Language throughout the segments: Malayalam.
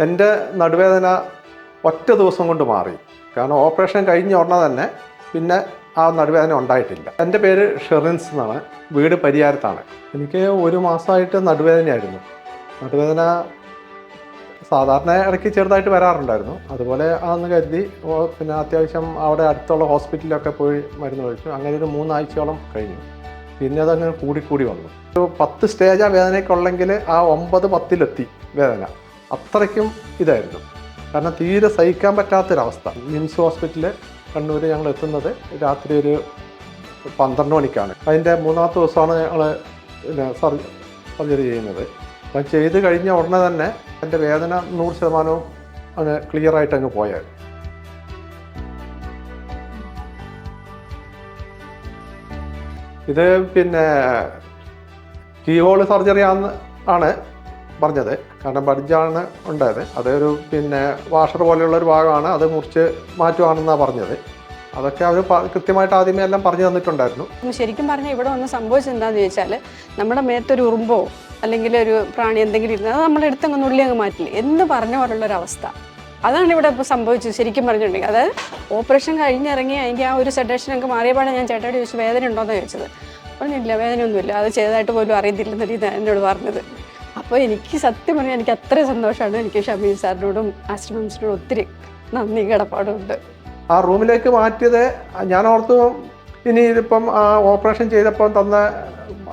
എന്റെ നടുവേദന ഒറ്റ ദിവസം കൊണ്ട് മാറി. കാരണം ഓപ്പറേഷൻ കഴിഞ്ഞ ഉടനെ തന്നെ പിന്നെ ആ നടുവേദന ഉണ്ടായിട്ടില്ല. എന്റെ പേര് ഷെറിൻസ് എന്നാണ്. വീട് പരിയാരത്താണ്. എനിക്ക് ഒരു മാസമായിട്ട് നടുവേദനയായിരുന്നു. നടുവേദന സാധാരണ ഇടയ്ക്ക് ചെറുതായിട്ട് വരാറുണ്ടായിരുന്നു. അതുപോലെ ആന്ന് കരുതി പിന്നെ അത്യാവശ്യം അവിടെ അടുത്തുള്ള ഹോസ്പിറ്റലിലൊക്കെ പോയി മരുന്ന് കഴിച്ചു. അങ്ങനെ ഒരു മൂന്നാഴ്ചയോളം കഴിഞ്ഞു. പിന്നെ അതങ്ങനെ കൂടിക്കൂടി വന്നു. ഒരു പത്ത് സ്റ്റേജ് ആ വേദനയ്ക്കുള്ളെങ്കിൽ ആ ഒമ്പത് പത്തിലെത്തി വേദന. അത്രയ്ക്കും ഇതായിരുന്നു. കാരണം തീരെ സഹിക്കാൻ പറ്റാത്തൊരവസ്ഥ. മിംസ് ഹോസ്പിറ്റലിൽ കണ്ണൂർ ഞങ്ങൾ എത്തുന്നത് രാത്രി ഒരു പന്ത്രണ്ട് മണിക്കാണ്. അതിന്റെ മൂന്നാമത്തെ ദിവസമാണ് ഞങ്ങൾ സർജറി ചെയ്യുന്നത്. അപ്പം ചെയ്ത് കഴിഞ്ഞ ഉടനെ തന്നെ എന്റെ വേദന നൂറ് ശതമാനവും അങ്ങ് ക്ലിയറായിട്ട് അങ്ങ് പോയാൽ ഇത് പിന്നെ കീഹോൾ സർജറി ആണ് പറഞ്ഞത്. കാരണം ബഡ്ജാണ് ഉണ്ടായത്. അതൊരു പിന്നെ വാഷർ പോലെയുള്ള ഒരു ഭാഗമാണ് അത് മുറിച്ച് മാറ്റുവാണെന്നാണ് പറഞ്ഞത്. അതൊക്കെ അവർ കൃത്യമായിട്ട് ആദ്യമേ എല്ലാം പറഞ്ഞു തന്നിട്ടുണ്ടായിരുന്നു. ശരിക്കും പറഞ്ഞാൽ ഇവിടെ ഒന്ന് സംഭവിച്ചത് എന്താണെന്ന് ചോദിച്ചാൽ നമ്മുടെ മേത്തൊരു ഉറുമ്പോ അല്ലെങ്കിൽ ഒരു പ്രാണി എന്തെങ്കിലും ഇരുന്ന് അത് നമ്മുടെ അടുത്തങ്ങ് നുള്ളി അങ്ങ് മാറ്റില്ല? എന്ന് പറഞ്ഞ പോലുള്ള ഒരു അവസ്ഥ അതാണ് ഇവിടെ ഇപ്പോൾ സംഭവിച്ചത് ശരിക്കും പറഞ്ഞിട്ടുണ്ടെങ്കിൽ. അതായത് ഓപ്പറേഷൻ കഴിഞ്ഞിറങ്ങി അതിന്റെ ആ ഒരു സെഡേഷൻ ഒക്കെ മാറിയപ്പോഴാണ് ഞാൻ ചേട്ടയോട് ചോദിച്ചു വേദന ഉണ്ടോയെന്ന് ചോദിച്ചത്? പറഞ്ഞില്ല വേദനയൊന്നുമില്ല. അത് ചെയ്തതായിട്ട് പോലും അറിയത്തില്ലെന്ന രീതി എന്നോട് പറഞ്ഞത്. അപ്പോൾ എനിക്ക് സത്യം പറഞ്ഞാൽ എനിക്ക് അത്ര സന്തോഷമാണ് എനിക്ക് ഷമീർ സാറിനോടും ആശ്രമിസിനോടും ഒത്തിരി നന്ദി കടപ്പാടുണ്ട്. ആ റൂമിലേക്ക് മാറ്റിയത് ഞാൻ ഓർത്തു ഇനി ഇതിപ്പം ആ ഓപ്പറേഷൻ ചെയ്തപ്പോൾ തന്ന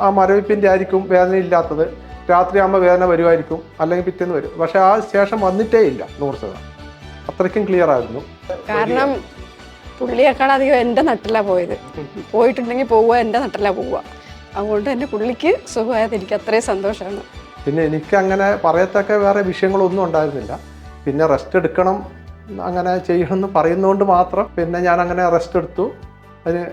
ആ മരവിപ്പിന്റെ ആയിരിക്കും വേദന ഇല്ലാത്തത് രാത്രി ആകുമ്പോൾ വേദന വരുമായിരിക്കും അല്ലെങ്കിൽ പിറ്റേന്ന് വരും. പക്ഷേ ആ ശേഷം വന്നിട്ടേ ഇല്ല നൂറ് ശതമാനം. അത്രയ്ക്കും ക്ലിയർ ആയിരുന്നു. കാരണം പുള്ളിയേക്കാൾ അധികം എന്റെ നട്ടിലാണ് പോയത്. പോയിട്ടുണ്ടെങ്കിൽ പോവുക എന്റെ നട്ടിലാണ് പോവുക. അതുകൊണ്ട് തന്നെ പുള്ളിക്ക് സുഖമായത് എനിക്ക് അത്രയും സന്തോഷമാണ് പിന്നെ എനിക്ക് അങ്ങനെ പറയത്തക്ക വേറെ വിഷയങ്ങളൊന്നും ഉണ്ടായിരുന്നില്ല. പിന്നെ റെസ്റ്റ് എടുക്കണം അങ്ങനെ ചെയ്യണമെന്ന് പറയുന്നതുകൊണ്ട് മാത്രം പിന്നെ ഞാൻ അങ്ങനെ റെസ്റ്റ് എടുത്തു. അതിന്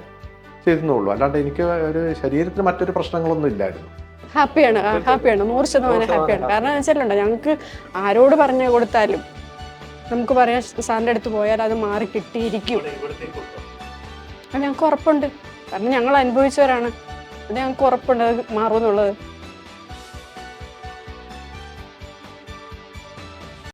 ചെയ്തെന്നുള്ളൂ. അല്ലാണ്ട് എനിക്ക് ഒരു ശരീരത്തിന് മറ്റൊരു പ്രശ്നങ്ങളൊന്നും ഇല്ലായിരുന്നു. ഹാപ്പിയാണ് ഹാപ്പിയാണ് നൂറ് ശതമാനം ഹാപ്പിയാണ് കാരണം വെച്ചാലുണ്ടോ ഞങ്ങൾക്ക് ആരോട് പറഞ്ഞു കൊടുത്താലും നമുക്ക് പറയാം സാറിന്റെ അടുത്ത് പോയാൽ അത് മാറി കിട്ടിയിരിക്കും. അത് ഞങ്ങൾക്ക് ഉറപ്പുണ്ട്. കാരണം ഞങ്ങൾ അനുഭവിച്ചവരാണ്. അത് ഞങ്ങൾക്ക് ഉറപ്പുണ്ട്. അത് മാറുമെന്നുള്ളത്.